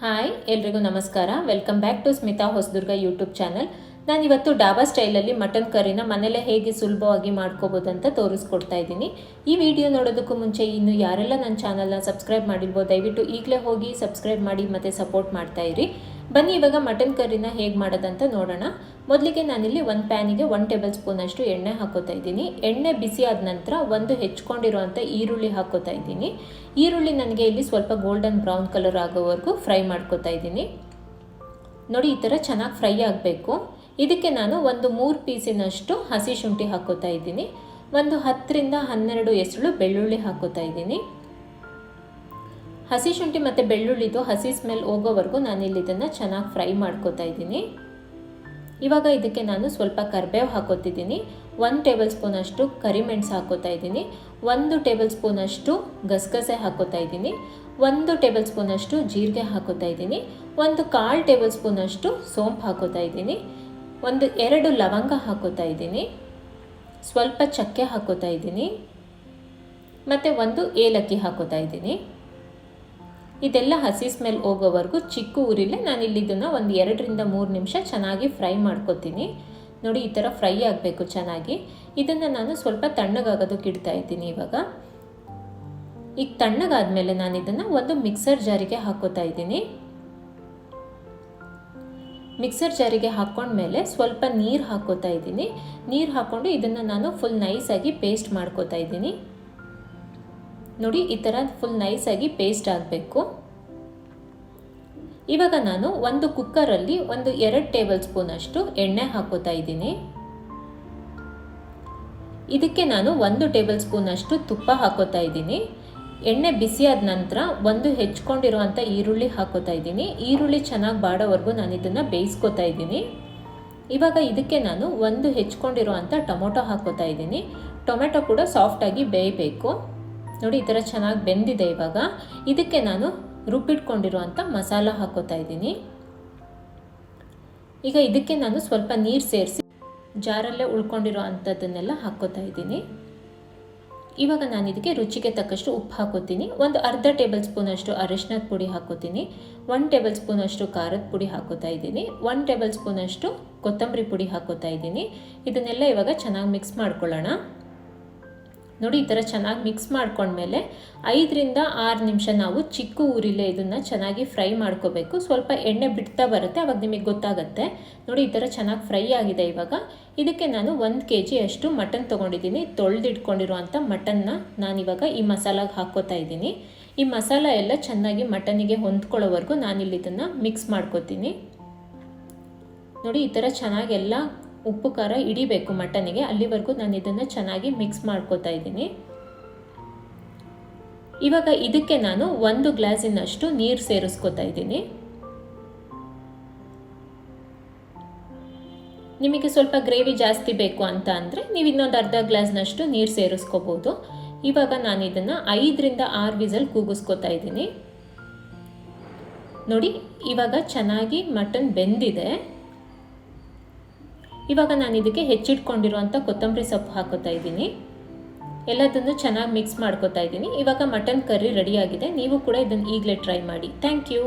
Hi, ಎಲ್ರಿಗೂ ನಮಸ್ಕಾರ. Welcome back to Smita Hosadurga YouTube channel ನಾನಿವತ್ತು ಡಾಬಾ ಸ್ಟೈಲಲ್ಲಿ ಮಟನ್ ಕರಿನ ಮನೇಲೆ ಹೇಗೆ ಸುಲಭವಾಗಿ ಮಾಡ್ಕೋಬೋದು ಅಂತ ತೋರಿಸ್ಕೊಡ್ತಾ ಇದ್ದೀನಿ. ಈ ವಿಡಿಯೋ ನೋಡೋದಕ್ಕೂ ಮುಂಚೆ ಇನ್ನು ಯಾರೆಲ್ಲ ನನ್ನ ಚಾನಲ್ನ ಸಬ್ಸ್ಕ್ರೈಬ್ ಮಾಡಿರ್ಬೋದು ದಯವಿಟ್ಟು ಈಗಲೇ ಹೋಗಿ ಸಬ್ಸ್ಕ್ರೈಬ್ ಮಾಡಿ ಮತ್ತು ಸಪೋರ್ಟ್ ಮಾಡ್ತಾ ಬನ್ನಿ, ಇವಾಗ ಮಟನ್ ಕರ್ರಿನ ಹೇಗೆ ಮಾಡೋದಂತ ನೋಡೋಣ. ಮೊದಲಿಗೆ ನಾನಿಲ್ಲಿ ಒಂದು ಪ್ಯಾನಿಗೆ ಒನ್ ಟೇಬಲ್ ಸ್ಪೂನಷ್ಟು ಎಣ್ಣೆ ಹಾಕೋತಾ ಇದ್ದೀನಿ. ಎಣ್ಣೆ ಬಿಸಿ ಆದ ನಂತರ ಒಂದು ಹೆಚ್ಕೊಂಡಿರುವಂಥ ಈರುಳ್ಳಿ ಹಾಕೋತಾ ಇದ್ದೀನಿ. ಈರುಳ್ಳಿ ನನಗೆ ಇಲ್ಲಿ ಸ್ವಲ್ಪ ಗೋಲ್ಡನ್ ಬ್ರೌನ್ ಕಲರ್ ಆಗೋವರೆಗೂ ಫ್ರೈ ಮಾಡ್ಕೋತಾ ಇದ್ದೀನಿ. ನೋಡಿ, ಈ ಥರ ಚೆನ್ನಾಗಿ ಫ್ರೈ ಆಗಬೇಕು. ಇದಕ್ಕೆ ನಾನು ಒಂದು ಮೂರು ಪೀಸಿನಷ್ಟು ಹಸಿ ಶುಂಠಿ ಹಾಕೋತಾ ಇದ್ದೀನಿ. ಒಂದು ಹತ್ತರಿಂದ ಹನ್ನೆರಡು ಎಸಳು ಬೆಳ್ಳುಳ್ಳಿ ಹಾಕೋತಾ ಇದ್ದೀನಿ. ಹಸಿ ಶುಂಠಿ ಮತ್ತು ಬೆಳ್ಳುಳ್ಳಿದು ಹಸಿ ಸ್ಮೆಲ್ ಹೋಗೋವರೆಗೂ ನಾನಿಲ್ಲಿ ಇದನ್ನು ಚೆನ್ನಾಗಿ ಫ್ರೈ ಮಾಡ್ಕೋತಾ ಇದ್ದೀನಿ. ಇವಾಗ ಇದಕ್ಕೆ ನಾನು ಸ್ವಲ್ಪ ಕರ್ಬೇವು ಹಾಕೋತಿದ್ದೀನಿ. ಒಂದು ಟೇಬಲ್ ಸ್ಪೂನಷ್ಟು ಕರಿಮೆಣಸು ಹಾಕೋತಾ ಇದ್ದೀನಿ. ಒಂದು ಟೇಬಲ್ ಸ್ಪೂನಷ್ಟು ಗಸಗಸೆ ಹಾಕೋತಾ ಇದ್ದೀನಿ. ಒಂದು ಟೇಬಲ್ ಸ್ಪೂನಷ್ಟು ಜೀರಿಗೆ ಹಾಕೋತಾ ಇದ್ದೀನಿ. ಒಂದು ಕಾಲು ಟೇಬಲ್ ಸ್ಪೂನಷ್ಟು ಸೋಂಪು ಹಾಕೋತಾ ಇದ್ದೀನಿ. ಒಂದು ಎರಡು ಲವಂಗ ಹಾಕೋತಾ ಇದ್ದೀನಿ. ಸ್ವಲ್ಪ ಚಕ್ಕೆ ಹಾಕೋತಾ ಇದ್ದೀನಿ. ಮತ್ತು ಒಂದು ಏಲಕ್ಕಿ ಹಾಕೋತಾ ಇದ್ದೀನಿ. ಇದೆಲ್ಲ ಹಸಿ ಸ್ಮೆಲ್ ಹೋಗೋವರೆಗೂ ಚಿಕ್ಕ ಊರಿಲ್ಲೇ. ನಾನು ಇಲ್ಲಿ ಇದನ್ನು ಒಂದು ಎರಡರಿಂದ ಮೂರು ನಿಮಿಷ ಚೆನ್ನಾಗಿ ಫ್ರೈ ಮಾಡ್ಕೊತೀನಿ. ನೋಡಿ, ಈ ಥರ ಫ್ರೈ ಆಗಬೇಕು ಚೆನ್ನಾಗಿ. ಇದನ್ನು ನಾನು ಸ್ವಲ್ಪ ತಣ್ಣಗಾಗೋದಕ್ಕೆ ಇಡ್ತಾ ಇದ್ದೀನಿ ಇವಾಗ. ಈಗ ತಣ್ಣಗಾದ್ಮೇಲೆ ನಾನು ಇದನ್ನು ಒಂದು ಮಿಕ್ಸರ್ ಜಾರಿಗೆ ಹಾಕೋತಾ ಇದ್ದೀನಿ. ಮಿಕ್ಸರ್ ಜಾರಿಗೆ ಹಾಕ್ಕೊಂಡ್ಮೇಲೆ ಸ್ವಲ್ಪ ನೀರು ಹಾಕೋತಾ ಇದ್ದೀನಿ. ನೀರು ಹಾಕ್ಕೊಂಡು ಇದನ್ನು ನಾನು ಫುಲ್ ನೈಸಾಗಿ ಪೇಸ್ಟ್ ಮಾಡ್ಕೋತಾ ಇದ್ದೀನಿ. ನೋಡಿ, ಈ ಥರ ಫುಲ್ ನೈಸಾಗಿ ಪೇಸ್ಟ್ ಆಗಬೇಕು. ಇವಾಗ ನಾನು ಒಂದು ಕುಕ್ಕರಲ್ಲಿ ಒಂದು ಎರಡು ಟೇಬಲ್ ಸ್ಪೂನ್ ಅಷ್ಟು ಎಣ್ಣೆ ಹಾಕೋತಾ ಇದ್ದೀನಿ. ಇದಕ್ಕೆ ನಾನು ಒಂದು ಟೇಬಲ್ ಸ್ಪೂನ್ ಅಷ್ಟು ತುಪ್ಪ ಹಾಕೋತಾ ಇದ್ದೀನಿ. ಎಣ್ಣೆ ಬಿಸಿಯಾದ ನಂತರ ಒಂದು ಹೆಚ್ಕೊಂಡಿರುವಂಥ ಈರುಳ್ಳಿ ಹಾಕೋತಾ ಇದ್ದೀನಿ. ಈರುಳ್ಳಿ ಚೆನ್ನಾಗಿ ಬಾಡೋವರೆಗೂ ನಾನು ಇದನ್ನು ಬೇಯಿಸ್ಕೊತಾ ಇದ್ದೀನಿ. ಇವಾಗ ಇದಕ್ಕೆ ನಾನು ಒಂದು ಹೆಚ್ಕೊಂಡಿರುವಂಥ ಟೊಮೊಟೊ ಹಾಕೋತಾ ಇದ್ದೀನಿ. ಟೊಮೆಟೊ ಕೂಡ ಸಾಫ್ಟಾಗಿ ಬೇಯಬೇಕು. ನೋಡಿ, ಈ ಥರ ಚೆನ್ನಾಗಿ ಬೆಂದಿದೆ ಇವಾಗ. ಇದಕ್ಕೆ ನಾನು ರುಬ್ಬಿಟ್ಕೊಂಡಿರುವಂಥ ಮಸಾಲ ಹಾಕೋತಾ ಇದ್ದೀನಿ. ಈಗ ಇದಕ್ಕೆ ನಾನು ಸ್ವಲ್ಪ ನೀರು ಸೇರಿಸಿ ಜಾರಲ್ಲೇ ಉಳ್ಕೊಂಡಿರೋ ಅಂಥದ್ದನ್ನೆಲ್ಲ ಹಾಕೋತಾ ಇದ್ದೀನಿ. ಇವಾಗ ನಾನು ಇದಕ್ಕೆ ರುಚಿಗೆ ತಕ್ಕಷ್ಟು ಉಪ್ಪು ಹಾಕೋತೀನಿ. ಒಂದು ಅರ್ಧ ಟೇಬಲ್ ಸ್ಪೂನಷ್ಟು ಅರಿಶಿನದ ಪುಡಿ ಹಾಕೋತೀನಿ. ಒನ್ ಟೇಬಲ್ ಸ್ಪೂನಷ್ಟು ಖಾರದ ಪುಡಿ ಹಾಕೋತಾ ಇದ್ದೀನಿ. ಒನ್ ಟೇಬಲ್ ಸ್ಪೂನಷ್ಟು ಕೊತ್ತಂಬರಿ ಪುಡಿ ಹಾಕೋತಾ ಇದ್ದೀನಿ. ಇದನ್ನೆಲ್ಲ ಇವಾಗ ಚೆನ್ನಾಗಿ ಮಿಕ್ಸ್ ಮಾಡ್ಕೊಳ್ಳೋಣ. ನೋಡಿ, ಈ ಥರ ಚೆನ್ನಾಗಿ ಮಿಕ್ಸ್ ಮಾಡ್ಕೊಂಡ್ಮೇಲೆ ಐದರಿಂದ ಆರು ನಿಮಿಷ ನಾವು ಚಿಕ್ಕ ಊರಿಲೆ ಇದನ್ನು ಚೆನ್ನಾಗಿ ಫ್ರೈ ಮಾಡ್ಕೋಬೇಕು. ಸ್ವಲ್ಪ ಎಣ್ಣೆ ಬಿಡ್ತಾ ಬರುತ್ತೆ, ಅವಾಗ ನಿಮಗೆ ಗೊತ್ತಾಗುತ್ತೆ. ನೋಡಿ, ಈ ಥರ ಚೆನ್ನಾಗಿ ಫ್ರೈ ಆಗಿದೆ ಇವಾಗ. ಇದಕ್ಕೆ ನಾನು ಒಂದು ಕೆ ಜಿ ಅಷ್ಟು ಮಟನ್ ತೊಗೊಂಡಿದ್ದೀನಿ. ತೊಳೆದಿಟ್ಕೊಂಡಿರುವಂಥ ಮಟನ್ನ ನಾನಿವಾಗ ಈ ಮಸಾಲಾಗೆ ಹಾಕ್ಕೋತಾ ಇದ್ದೀನಿ. ಈ ಮಸಾಲ ಎಲ್ಲ ಚೆನ್ನಾಗಿ ಮಟನಿಗೆ ಹೊಂದ್ಕೊಳ್ಳೋವರೆಗೂ ನಾನಿಲ್ಲಿ ಇದನ್ನು ಮಿಕ್ಸ್ ಮಾಡ್ಕೋತೀನಿ. ನೋಡಿ, ಈ ಥರ ಚೆನ್ನಾಗೆಲ್ಲ ಉಪ್ಪು, ಖಾರ ಹಿಡಿಬೇಕು ಮಟನಿಗೆ. ಅಲ್ಲಿವರೆಗೂ ನಾನು ಇದನ್ನು ಚೆನ್ನಾಗಿ ಮಿಕ್ಸ್ ಮಾಡ್ಕೋತಾ ಇದ್ದೀನಿ. ಇವಾಗ ಇದಕ್ಕೆ ನಾನು ಒಂದು ಗ್ಲಾಸಿನಷ್ಟು ನೀರು ಸೇರಿಸ್ಕೋತಾ ಇದ್ದೀನಿ. ನಿಮಗೆ ಸ್ವಲ್ಪ ಗ್ರೇವಿ ಜಾಸ್ತಿ ಬೇಕು ಅಂತ ಅಂದರೆ ನೀವು ಇನ್ನೊಂದು ಅರ್ಧ ಗ್ಲಾಸ್ನಷ್ಟು ನೀರು ಸೇರಿಸ್ಕೋಬೋದು. ಇವಾಗ ನಾನು ಇದನ್ನು ಐದರಿಂದ ಆರು ವಿಸಲ್ ಕೂಗಿಸ್ಕೋತಾ ಇದ್ದೀನಿ. ನೋಡಿ, ಇವಾಗ ಚೆನ್ನಾಗಿ ಮಟನ್ ಬೆಂದಿದೆ. ಇವಾಗ ನಾನು ಇದಕ್ಕೆ ಹೆಚ್ಚಿಟ್ಕೊಂಡಿರುವಂಥ ಕೊತ್ತಂಬರಿ ಸೊಪ್ಪು ಹಾಕೋತಾ ಇದ್ದೀನಿ. ಎಲ್ಲದನ್ನು ಚೆನ್ನಾಗಿ ಮಿಕ್ಸ್ ಮಾಡ್ಕೋತಾ ಇದ್ದೀನಿ. ಇವಾಗ ಮಟನ್ ಕರ್ರಿ ರೆಡಿಯಾಗಿದೆ ನೀವು ಕೂಡ ಇದನ್ನು ಈಗಲೇ ಟ್ರೈ ಮಾಡಿ. Thank you.